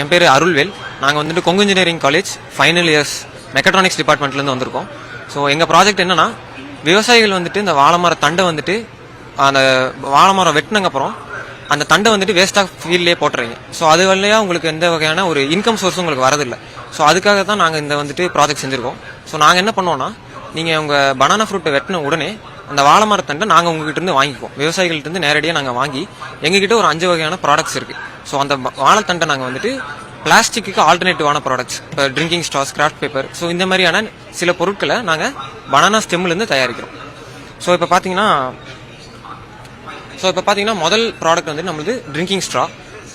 என் பேர் அருள்வேல். நாங்கள் வந்துட்டு Kongu engineering college final years mechatronics டிபார்ட்மெண்ட்லேருந்து வந்திருக்கோம். ஸோ எங்கள் ப்ராஜெக்ட் என்னன்னா விவசாயிகள் வந்துட்டு இந்த வாழைமர தண்டை வந்துட்டு அந்த வாழைமரம் வெட்டினங்கப்புறம் அந்த தண்டை வந்துட்டு வேஸ்ட்டாக ஃபீல்ட்லேயே போட்டுறீங்க. ஸோ அது வழியாக உங்களுக்கு எந்த வகையான ஒரு இன்கம் சோர்ஸும் உங்களுக்கு வரதில்லை. ஸோ அதுக்காக தான் நாங்கள் இந்த வந்துட்டு ப்ராஜெக்ட் செஞ்சுருக்கோம். ஸோ நாங்கள் என்ன பண்ணுவோம்னா நீங்கள் உங்கள் பனானா ஃப்ரூட்டை வெட்டின உடனே அந்த வாழை மரத்தண்டை நாங்கள் உங்ககிட்ட இருந்து வாங்கிக்குவோம். விவசாயிகள்ட்ட இருந்து நேரடியாக நாங்கள் வாங்கி எங்ககிட்ட ஒரு அஞ்சு வகையான ப்ராடக்ட்ஸ் இருக்குது ஸோ அந்த வாழைத்தண்டை நாங்கள் வந்துட்டு பிளாஸ்டிக்கு ஆல்டர்னேட்டிவான ப்ராடக்ட்ஸ் இப்போ drinking straws kraft paper so இந்த மாதிரியான சில பொருட்களை நாங்கள் பனானா ஸ்டெம்லேருந்து தயாரிக்கிறோம். ஸோ இப்போ பார்த்தீங்கன்னா ஸோ இப்போ பார்த்தீங்கன்னா முதல் ப்ராடக்ட் வந்து நம்மளது ட்ரிங்கிங் ஸ்ட்ரா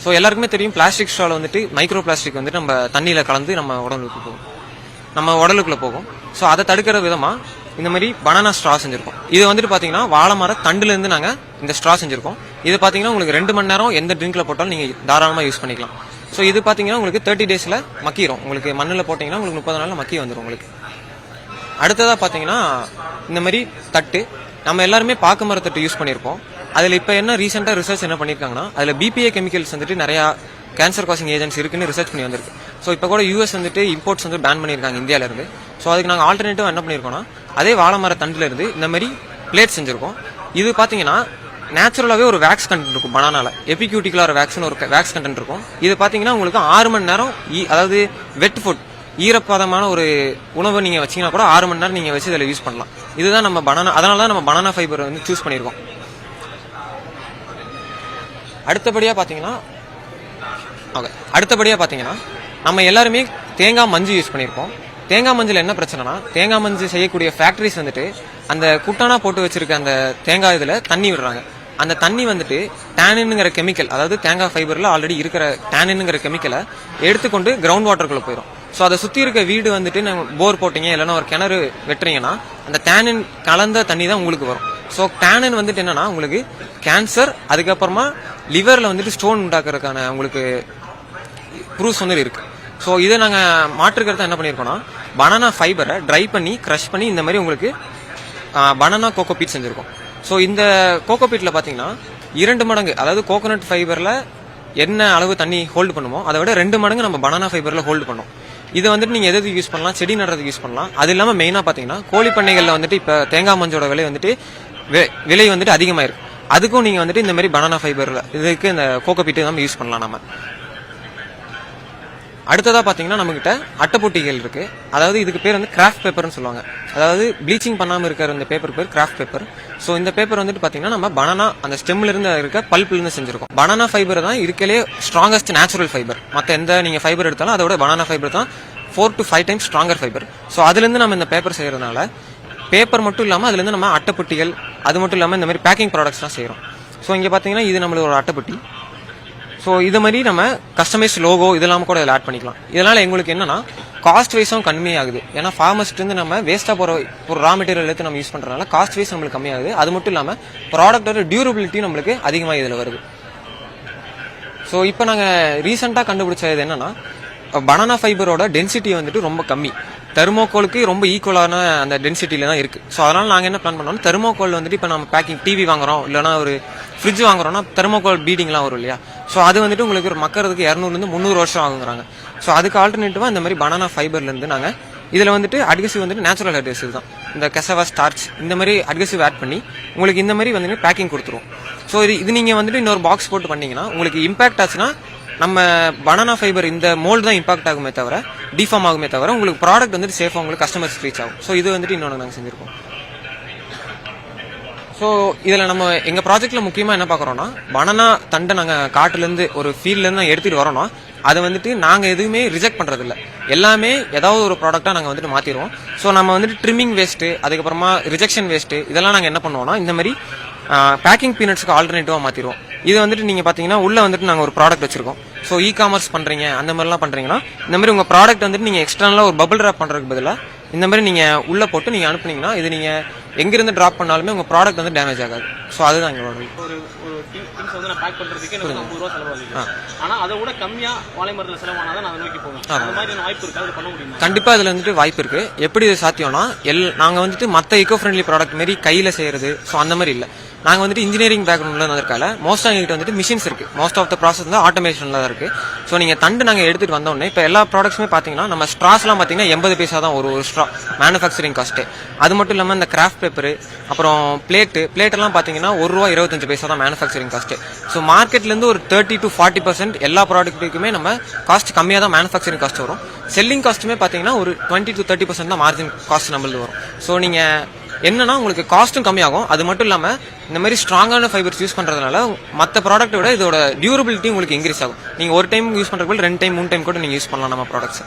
ஸோ எல்லாருக்குமே தெரியும் பிளாஸ்டிக் ஸ்ட்ராவில் வந்துட்டு மைக்ரோ பிளாஸ்டிக் வந்துட்டு நம்ம தண்ணியில் கலந்து நம்ம உடலுக்கு போகும். நம்ம உடலுக்குள்ளே போகும். ஸோ அதை தடுக்கிற விதமாக இந்த மாதிரி பனானா ஸ்ட்ரா செஞ்சிருக்கோம். இது வந்துட்டு பார்த்தீங்கன்னா வாழை மர தண்டுலேருந்து நாங்கள் இந்த ஸ்ட்ரா செஞ்சிருக்கோம். இது பார்த்தீங்கன்னா உங்களுக்கு ரெண்டு மணி நேரம் எந்த ட்ரிங்க்ல போட்டாலும் நீங்கள் தாராளமாக யூஸ் பண்ணிக்கலாம். ஸோ இது பார்த்தீங்கன்னா உங்களுக்கு தேர்ட்டி டேஸில் மக்கிரும். உங்களுக்கு மண்ணில் போட்டிங்கன்னா உங்களுக்கு முப்பது நாளில் மக்கி வந்துடும் உங்களுக்கு. அடுத்ததா பாத்தீங்கன்னா இந்த மாதிரி தட்டு. நம்ம எல்லாருமே பாக்கு மரத்தட்டு யூஸ் பண்ணியிருப்போம் அதில் இப்போ என்ன ரீசெண்டாக ரிசர்ச் என்ன பண்ணியிருக்காங்கன்னா அதில் பிபிஏ கெமிக்கல்ஸ் வந்துட்டு நிறையா கேன்சர் காசிங் ஏஜென்ட்ஸ் இருக்குன்னு ரிசர்ச் பண்ணி வந்திருக்கு. ஸோ இப்போ கூட யூஎஸ் வந்துட்டு இம்போர்ட்ஸ் வந்து பேன் பண்ணியிருக்காங்க இந்தியாவிலேருந்து ஸோ அதுக்கு நாங்கள் ஆல்டர்னேட்டிவ் என்ன பண்ணியிருக்கோம்னா அதே வாழைமர மர இந்த மாதிரி பிளேட் செஞ்சுருக்கோம். இது பார்த்தீங்கன்னா நேச்சுரலாகவே ஒரு வேக்ஸ் கண்டென்ட் இருக்கும் பனானால எபிக்யூட்டிக்கலாக ஒரு வேக்ஸ்னு ஒரு வேக்ஸ் கண்டென்ட் இருக்கும். இது பார்த்தீங்கன்னா உங்களுக்கு ஆறு மணி நேரம் ஈ- அதாவது வெட் ஃபுட் ஈரப்பதமான ஒரு உணவை நீங்கள் வச்சீங்கன்னா கூட ஆறு மணி நேரம் நீங்கள் வச்சு இதில் யூஸ் பண்ணலாம். இதுதான் நம்ம பனானா அதனால தான் நம்ம பனானா ஃபைபர் வந்து சூஸ் பண்ணியிருக்கோம். அடுத்தபடியாக பார்த்தீங்கன்னா ஓகே அடுத்தபடியாக பார்த்தீங்கன்னா நம்ம எல்லாருமே தேங்காய் மஞ்சள் யூஸ் பண்ணியிருப்போம். தேங்காய் மஞ்சள் என்ன பிரச்சனைனா தேங்காய் மஞ்சள் செய்யக்கூடிய ஃபேக்ட்ரிஸ் வந்துட்டு அந்த குட்டானா போட்டு வச்சிருக்க அந்த தேங்காய் இதில் தண்ணி விடுறாங்க. அந்த தண்ணி வந்துட்டு டேனுங்கிற கெமிக்கல் அதாவது தேங்காய் ஃபைபரில் ஆல்ரெடி இருக்கிற டேனுங்கிற கெமிக்கலை எடுத்துக்கொண்டு கிரவுண்ட் வாட்டருக்குள்ளே போயிடும். ஸோ அதை சுற்றி இருக்க வீடு வந்துட்டு நம்ம போர் போட்டீங்க இல்லைன்னா ஒரு கிணறு வெட்டுறீங்கன்னா அந்த டேனின் கலந்த தண்ணி தான் உங்களுக்கு வரும். ஸோ டேனின் வந்துட்டு என்னன்னா உங்களுக்கு கேன்சர் அதுக்கப்புறமா லிவரில் வந்துட்டு ஸ்டோன் உண்டாக்குறதுக்கான உங்களுக்கு ப்ரூஃப்ஸ் வந்து இருக்கு. ஸோ இதை நாங்கள் மாற்றுக்கிறதா என்ன பண்ணியிருக்கோம்னா பனானா ஃபைபரை ட்ரை பண்ணி க்ரஷ் பண்ணி இந்த மாதிரி உங்களுக்கு பனானா கோகோ பீட் செஞ்சுருக்கோம். ஸோ இந்த கோகோ பீட்டில் பார்த்தீங்கன்னா இரண்டு மடங்கு அதாவது கோகோனட் ஃபைபரில் என்ன அளவு தண்ணி ஹோல்டு பண்ணுமோ அதை விட ரெண்டு மடங்கு நம்ம பனானா ஃபைபரில் ஹோல்டு பண்ணோம். இதை வந்துட்டு நீங்கள் எதுக்கு யூஸ் பண்ணலாம்? செடி நடுறதுக்கு யூஸ் பண்ணலாம். அது இல்லாமல் மெயினாக பார்த்தீங்கன்னா கோழி பண்ணைகளில் வந்துட்டு இப்போ தேங்காய் மஞ்சோட விலை வந்துட்டு விலை வந்துட்டு அதிகமாயிருக்கு. அதுக்கும் நீங்கள் வந்துட்டு இந்த மாதிரி பனானா ஃபைபரில் இதுக்கு இந்த கோகோ பீட்டு நம்ம யூஸ் பண்ணலாம் நம்ம அடுத்ததாக பார்த்தீங்கன்னா நம்மகிட்ட அட்டைப்பொட்டிகள் இருக்குது அதாவது இதுக்கு பேர் வந்து கிராஃப்ட் பேப்பர்னு சொல்லுவாங்க. அதாவது ப்ளீச்சிங் பண்ணாமல் இருக்கிற இந்த பேப்பர் பேர் கிராஃப்ட் பேப்பர் ஸோ இந்த பேப்பர் வந்துட்டு பார்த்தீங்கன்னா நம்ம பனானா அந்த ஸ்டெம்லேருந்து இருக்க பல்ப்லேருந்து செஞ்சிருக்கோம். பனானா ஃபைபர் தான் இருக்கலே ஸ்ட்ராங்கஸ்ட் நேச்சுரல் ஃபைபர் மற்ற எந்த நீங்கள் ஃபைபர் எடுத்தாலும் அதோட பனானா ஃபைபர் தான் four to five times stronger fibre so அதுலேருந்து நம்ம இந்த பேப்பர் செய்கிறதுனால பேப்பர் மட்டும் இல்லாமல் அதுலேருந்து நம்ம அட்டைப்பொட்டிகள் அது மட்டும் இல்லாமல் இந்த மாதிரி பேக்கிங் ப்ராடக்ட்ஸ்லாம் செய்கிறோம் ஸோ இங்கே பார்த்தீங்கன்னா இது நம்மளோட அட்டைப்பொட்டி. ஸோ இது மாதிரி நம்ம கஸ்டமைஸ் லோகோ இதெல்லாம் கூட இதில் ஆட் பண்ணிக்கலாம். இதனால எங்களுக்கு என்னன்னா காஸ்ட் வைஸும் கம்மியாகுது. ஏன்னா ஃபார்மஸ்ட் நம்ம வேஸ்ட்டாக போகிற ஒரு ரா மெட்டீரியல் எடுத்து நம்ம யூஸ் பண்ணுறதுனால காஸ்ட் வைஸ் நம்மளுக்கு கம்மியாகுது. அது மட்டும் இல்லாமல் ப்ராடக்டோட டியூரபிலிட்டியும் நம்மளுக்கு அதிகமாக இதில் வருது. ஸோ இப்போ நாங்கள் ரீசெண்டாக கண்டுபிடிச்சது என்னன்னா பனானா ஃபைபரோட டென்சிட்டி வந்துட்டு ரொம்ப கம்மி. தெர்மோகோலுக்கு ரொம்ப ஈக்குவலான அந்த டென்சிட்டியில தான் இருக்கு. ஸோ அதனால நாங்கள் என்ன பிளான் பண்ணோம்னா தெர்மோகோல் வந்துட்டு இப்போ நம்ம பேக்கிங் டிவி வாங்குறோம் இல்லைனா ஒரு ஃப்ரிட்ஜ் வாங்குறோம்னா தெர்மோகோல் பீடிங்லாம் வரும் இல்லையா? ஸோ அது வந்துட்டு உங்களுக்கு ஒரு மக்கறதுக்கு இரநூறுலேருந்து முந்நூறு வருஷம் ஆகுங்கிறாங்க. ஸோ அதுக்கு ஆல்டர்னேட்டிவாக இந்த மாதிரி பனானா ஃபைபர்லேருந்து நாங்கள் இதில் வந்துட்டு அட்கசிவ் வந்துட்டு நேச்சுரல் அட்கசிவ் தான். இந்த கெசவா ஸ்டார்ச் இந்த மாதிரி அட்கசிவ் ஆட் பண்ணி உங்களுக்கு இந்த மாதிரி வந்துட்டு பேக்கிங் கொடுத்துருவோம். ஸோ இது இது நீங்கள் வந்துட்டு இன்னொரு பாக்ஸ் போட்டு பண்ணீங்கன்னா உங்களுக்கு இம்பாக்ட் ஆச்சுன்னா நம்ம பனானா ஃபைபர் இந்த மோல்டு தான் இம்பாக்ட் ஆகுமே தவிர டிஃபார்ம் ஆகுமே தவிர உங்களுக்கு ப்ராடக்ட் வந்துட்டு சேஃபாக உங்களுக்கு கஸ்டமர்ஸ் ரீச் ஆகும். ஸோ இது வந்துட்டு இன்னொன்று நாங்கள் செஞ்சுருக்கோம். ஸோ இதில் நம்ம எங்கள் ப்ராஜெக்ட்டில் முக்கியமாக என்ன பார்க்குறோன்னா பனானா தண்டை நாங்கள் காட்டுலேருந்து ஒரு ஃபீல்ட்லேருந்து எடுத்துகிட்டு வரோம்னா அதை வந்துட்டு நாங்கள் எதுவுமே ரிஜெக்ட் பண்ணுறதில்ல எல்லாமே ஏதாவது ஒரு ப்ராடக்டாக நாங்கள் வந்துட்டு மாற்றிடுவோம் ஸோ நம்ம வந்துட்டு ட்ரிம்மிங் வேஸ்ட்டு அதுக்கப்புறமா ரிஜெக்ஷன் வேஸ்ட்டு இதெல்லாம் நாங்கள் என்ன பண்ணுவோம்னா இந்த மாதிரி பேக்கிங் பீனட்ஸ்க்கு ஆல்டர்னேட்டிவாக மாற்றிடுவோம் இது வந்துட்டு நீங்கள் பார்த்தீங்கன்னா உள்ளே வந்துட்டு நாங்கள் ஒரு ப்ராடக்ட் வச்சிருக்கோம். ஸோ இ காமர்ஸ் பண்ணுறீங்க அந்த மாதிரிலாம் பண்ணுறீங்கன்னா இந்த மாதிரி உங்கள் ப்ராடக்ட் வந்துட்டு நீங்கள் எக்ஸ்டர்னலாக ஒரு பபிள் ரேப் பண்ணுறதுக்கு பதிலாக இந்த மாதிரி நீங்கள் உள்ளே போட்டு நீங்கள் அனுப்புனீங்கன்னா இது நீங்கள் எங்கிருந்து ட்ராப் பண்ணாலுமே உங்கள் ப்ராடக்ட் வந்து டேமேஜ் ஆகாது. ஸோ அதுதான் எங்களோட இது. ஒரு திங்ஸ் வந்து நான் பேக் பண்றதுக்கு எனக்கு வந்து ஐம்பது ரூபா செலவாகுது. ஆனா அதை விட கம்மியா வாழை மரத்தில் செலவானா தான் நான் அதை நோக்கி போவேன். அந்த மாதிரி வாய்ப்பு இருக்கு? அது பண்ண முடியுமா? கண்டிப்பா இதுல வந்துட்டு வாய்ப்பு இருக்கு. எப்படி இது சாத்தியம்னா எல் நாங்க வந்துட்டு மத்த ஈகோ ஃப்ரெண்ட்லி ப்ராடக்ட் மாதிரி கையில செய்யறது ஸோ அந்த மாதிரி இல்ல. நாங்கள் வந்துட்டு இன்ஜினியரிங் பேக்ரவுண்டில் வந்திருக்கால மோஸ்ட் எங்ககிட்ட வந்துட்டு மிஷின்ஸ் இருக்கு. மோஸ்ட் ஆஃப் த ப்ராசஸ் வந்து ஆட்டோமேஷனில் தான் இருக்கு. ஸோ நீங்கள் தண்டு நாங்கள் எடுத்துட்டு வந்தோடனே இப்போ எல்லா ப்ராடக்ட்ஸுமே பார்த்தீங்கன்னா நம்ம ஸ்ட்ராஸ்லாம் பார்த்தீங்கன்னா எண்பது பைசா தான் ஒரு ஒரு ஸ்ட்ரா மேனுஃபேக்சரிங் காஸ்ட்டு அது மட்டும் இல்லாமல் இந்த கிராஃப்ட் பேப்பர் அப்புறம் பிளேட்டு பிளேட்டெல்லாம் பார்த்தீங்கன்னா ஒரு ரூபா இருபத்தஞ்சு பைசா தான் மேனுஃபேக்சரிங் காஸ்ட்டு ஸோ மார்க்கெட்லேருந்து ஒரு தேர்ட்டி டு ஃபார்ட்டி பர்சன்ட் எல்லா ப்ராடக்ட்டுக்குமே நம்ம காஸ்ட் கம்மியாக தான் மேனுஃபேக்சரிங் காஸ்ட் வரும். செல்லிங் காஸ்ட்டுமே பார்த்தீங்கன்னா ஒரு டுவெண்ட்டி டு தேர்ட்டி பர்சன்ட் தான் மார்ஜின் காஸ்ட் நம்மளுக்கு வரும். ஸோ நீங்கள் என்னன்னா உங்களுக்கு காஸ்ட்டும் கம்மியாகும். அது மட்டும் இல்லாமல் இந்த மாதிரி ஸ்ட்ராங்கான ஃபைபர்ஸ் யூஸ் பண்ணுறதுனால மற்ற ப்ராடக்ட்டை விட இதோட டியூரபிலிட்டி உங்களுக்கு இன்க்ரீஸ் ஆகும். நீங்கள் ஒரு டைம் யூஸ் பண்ணுறதுக்கு ரெண்டு டைம் மூணு டைம் கூட நீங்கள் யூஸ் பண்ணலாம் நம்ம ப்ராடக்ட்ஸ்